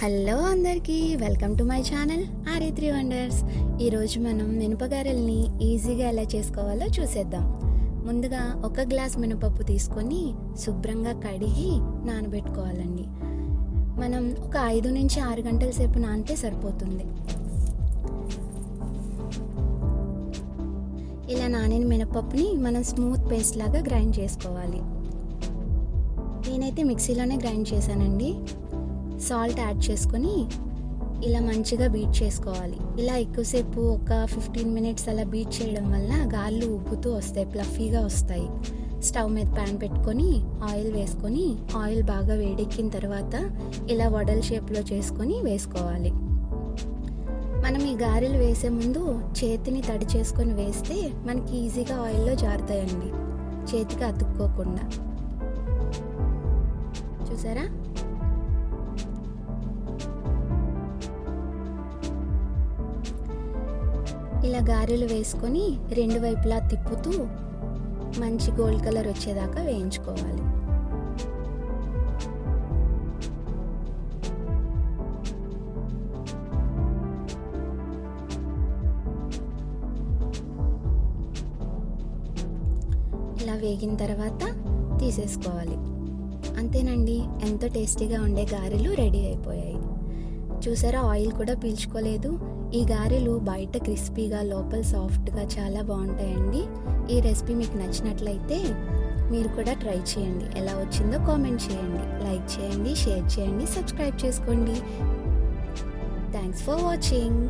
Hello అందరికీ welcome to my channel RA three wonders. ఈరోజు మనం మినపగారెల్ని ఈజీగా ఎలా చేసుకోవాలో చూసేద్దాం. ముందుగా ఒక గ్లాస్ మినపప్పు తీసుకొని శుభ్రంగా కడిగి నానబెట్టుకోవాలండి. మనం ఒక ఐదు నుంచి ఆరు గంటల సేపు నానితే సరిపోతుంది. ఇలా నానిన మినపప్పుని మనం స్మూత్ పేస్ట్ లాగా గ్రైండ్ చేసుకోవాలి. నేనైతే మిక్సీలోనే గ్రైండ్ చేశానండి. సాల్ట్ యాడ్ చేసుకొని ఇలా మంచిగా బీట్ చేసుకోవాలి. ఇలా ఎక్కువసేపు ఒక ఫిఫ్టీన్ మినిట్స్ అలా బీట్ చేయడం వల్ల గాళ్ళు ఉబ్బుతూ వస్తాయి ప్లఫీగా వస్తాయి. స్టవ్ మీద ప్యాన్ పెట్టుకొని ఆయిల్ వేసుకొని ఆయిల్ బాగా వేడెక్కిన తర్వాత ఇలా వడల్ షేప్లో చేసుకొని వేసుకోవాలి. మనం ఈ గారెలు వేసే ముందు చేతిని తడి చేసుకొని వేస్తే మనకి ఈజీగా ఆయిల్లో జారుతాయండి. చేతికి అతుక్కోకుండా. చూసారా? ఇలా గారెలు వేసుకొని రెండు వైపులా తిప్పుతూ మంచి గోల్డ్ కలర్ వచ్చేదాకా వేయించుకోవాలి. ఇలా వేగిన తర్వాత తీసేసుకోవాలి. అంతేనండి ఎంతో టేస్టీగా ఉండే గారెలు రెడీ అయిపోయాయి. చూసారా? ఆయిల్ కూడా పీల్చుకోలేదు. ఈ గారెలు బయట క్రిస్పీగా లోపల సాఫ్ట్గా చాలా బాగుంటాయండి. ఈ రెసిపీ మీకు నచ్చినట్లయితే మీరు కూడా ట్రై చేయండి. ఎలా వచ్చిందో కామెంట్ చేయండి. లైక్ చేయండి షేర్ చేయండి సబ్స్క్రైబ్ చేసుకోండి. Thanks for watching.